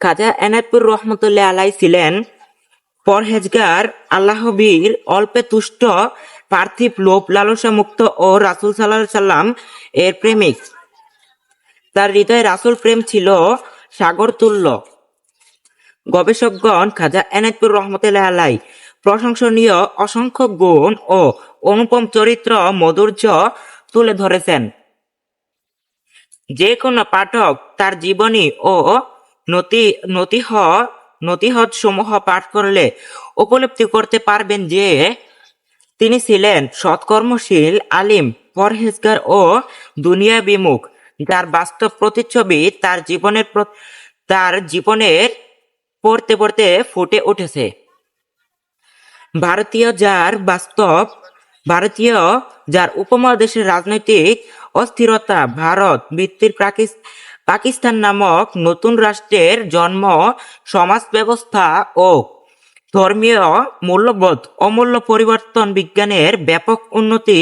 খাজা এনায়তপুর রহমতুল্লাহ আলাই ছিলেন পরহেজগার, আল্লাহবীর, অল্পে তুষ্ট, পার্থিব, লোভ, লালসা মুক্ত ও রাসুল সাল্লাহ সাল্লাম এর প্রেমিক। তার হৃদয়ে রাসুল প্রেম ছিল সাগর তুল্য গবেষকগণ খাজা এনায়তপুর রহমতুল্লাহ আলাই প্রশংসনীয় অসংখ্য গুণ ও অনুপম চরিত্র মধুর্য তুলে ধরেছেন। যে কোনো পাঠক তার জীবনী ও নতি, নতিহ নতিহত সমূহ পাঠ করলে উপলব্ধি করতে পারবেন যে তিনি ছিলেন সৎকর্মশীল, আলিম, পরহেজগার ও দুনিয়া বিমুখ যার বাস্তব প্রতিচ্ছবি তার জীবনের তার জীবনের পড়তে পড়তে ফুটে উঠেছে। ভারতীয় যার বাস্তব, ভারতীয় যার উপমহাদেশের রাজনৈতিক অস্থিরতা ভারত ভিত্তির পাকিস্তান নামক নতুন রাষ্ট্রের জন্ম সমাজ ব্যবস্থা ও ধর্মীয় মূল্যবোধ অমূল্য পরিবর্তন বিজ্ঞানের ব্যাপক উন্নতি,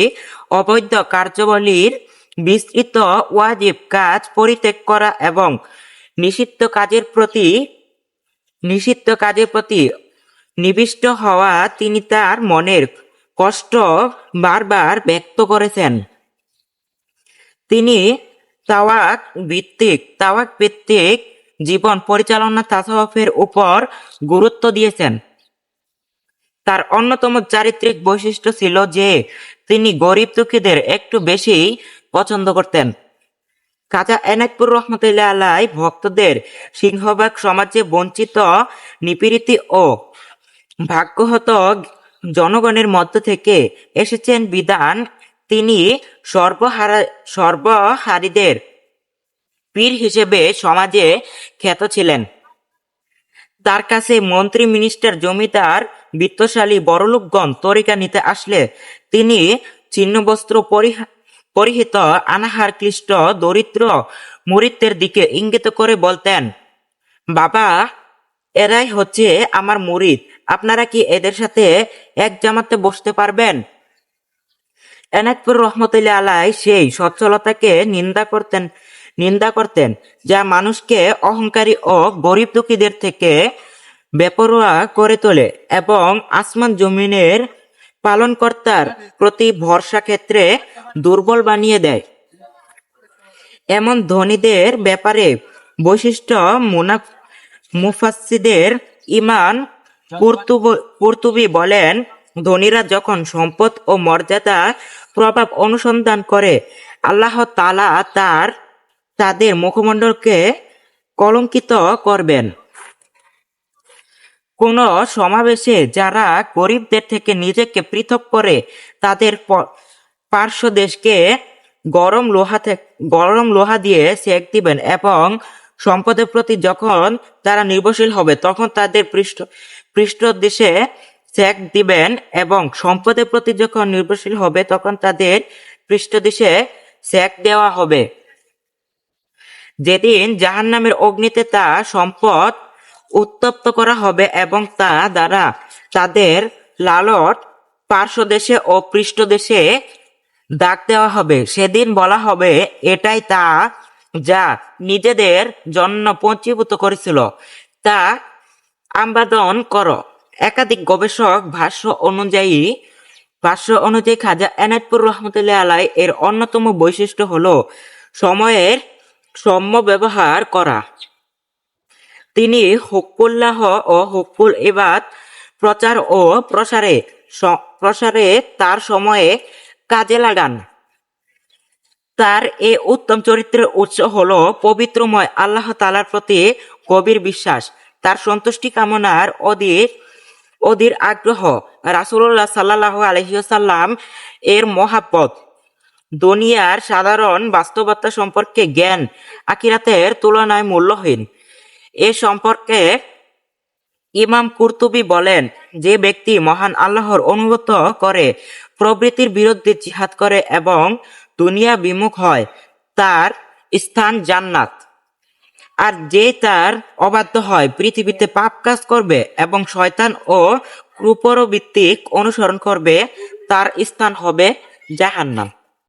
অবৈধ কার্যাবলীর বিস্তৃত ওয়াজিব কাজ পরিত্যাগ করা এবং নিষিদ্ধ কাজের প্রতি, নিষিদ্ধ কাজের প্রতি নিবিষ্ট হওয়া তিনি তার মনের কষ্ট বারবার ব্যক্ত করেছেন। তিনি তাওয়াক ভিত্তিক তাওয়াক ভিত্তিক জীবন পরিচালনা তাসাউফের উপর গুরুত্ব দিয়েছেন। তার অন্যতম চারিত্রিক বৈশিষ্ট্য ছিল যে, তিনি গরিব দুঃখীদের একটু বেশি পছন্দ করতেন। খাজা এনায়তপুর রহমতুল্লাহ আলাই ভক্তদের সিংহভাগ সমাজে বঞ্চিত, নিপীড়িত ও ভাগ্যহত জনগণের মধ্য থেকে এসেছেন বিধান তিনি সর্বহারা সর্বহারীদের পীর হিসেবে সমাজে খ্যাত ছিলেন। তার কাছে মন্ত্রী মিনিস্টার জমিদার বিত্তশালী বড়লোকগণ তরিকা নিতে আসলে তিনি ছিন্নবস্ত্র পরিহা- পরিহিত আনাহার ক্লিষ্ট দরিদ্র মুরিদদের দিকে ইঙ্গিত করে বলতেন, বাবা, এরাই হচ্ছে আমার মুরিদ। আপনারা কি এদের সাথে এক জামাতে বসতে পারবেন? এনায়তপুর রহমতুল্লাহ আলাই সেই সচ্ছলতাকে নিন্দা করতেন নিন্দা করতেন, যা মানুষকে অহংকারী ও গরিব দুঃখীদের থেকে বেপরোয়া করে তোলে এবং আসমান জমিনের পালনকর্তার প্রতি ভরসা ক্ষেত্রে দুর্বল বানিয়ে দেয়। এমন ধনীদের ব্যাপারে বৈশিষ্ট্য মুনাফ, মুফাসসিদের ইমান কুর্তুবি বলেন ধনীরা যখন সম্পদ ও মর্যাদা প্রভাব অনুসন্ধান করে, আল্লাহ তালা তার, তাদের মুখমণ্ডলকে কলঙ্কিত করবেন। কোন সমাবেশে যারা গরিবদের থেকে নিজেকে পৃথক করে তাদের পার্শ্ব দেশকে গরম লোহা গরম লোহা দিয়ে সেক দিবেন এবং সম্পদের প্রতি যখন তারা নির্ভরশীল হবে, তখন তাদের পৃষ্ঠ পৃষ্ঠ দেশে সেক দিবেন এবং সম্পদের প্রতি যখন নির্ভরশীল হবে, তখন তাদের পৃষ্ঠ দেশে সেক দেওয়া হবে। যেদিন জাহান্নামের অগ্নিতে তা সম্পদ উত্তপ্ত করা হবে এবং তা দ্বারা তাদের লালট পার্শ্বদেশে ও পৃষ্ঠদেশে দাগ দেওয়া হবে। সেদিন বলা হবে, এটাই তা যা নিজেদের জন্য পঞ্চীভূত করেছিল। তা আম্বাদন করো। একাধিক গবেষক ভাষ্য অনুযায়ী ভাষ্য অনুযায়ী খাজা এনায়তপুর রহমতুল্লাহ আলাই এর অন্যতম বৈশিষ্ট্য হল সময়ের সম্য ব্যবহার করা। তিনি হকুল্লাহ ও হুকুল ইবাদ প্রচার ও প্রসারে প্রসারে তার সময়ে কাজে লাগান। তার এ উত্তম চরিত্রের উৎস হল পবিত্রময় আল্লাহ তালার প্রতি গভীর বিশ্বাস। তার সন্তুষ্টি কামনার অধীর অধীর আগ্রহ। রাসুল্লাহ সাল্লাহ আলহিসাল্লাম এর মহাব্বত। দুনিয়ার সাধারণ বাস্তবতা সম্পর্কে জ্ঞান আকিরাতের তুলনায় মূল্যহীন। এ সম্পর্কে ইমাম কুর্তুবি বলেন, যে ব্যক্তি মহান আল্লাহর অনুগত করে, প্রবৃত্তির বিরুদ্ধে জিহাদ করে এবং দুনিয়া বিমুখ হয়, তার স্থান জান্নাত। আর যে তার অবাধ্য হয়, পৃথিবীতে পাপ কাজ করবে এবং শয়তান ও ক্রুপরবৃত্তিক অনুসরণ করবে, তার স্থান হবে জাহান্নাম।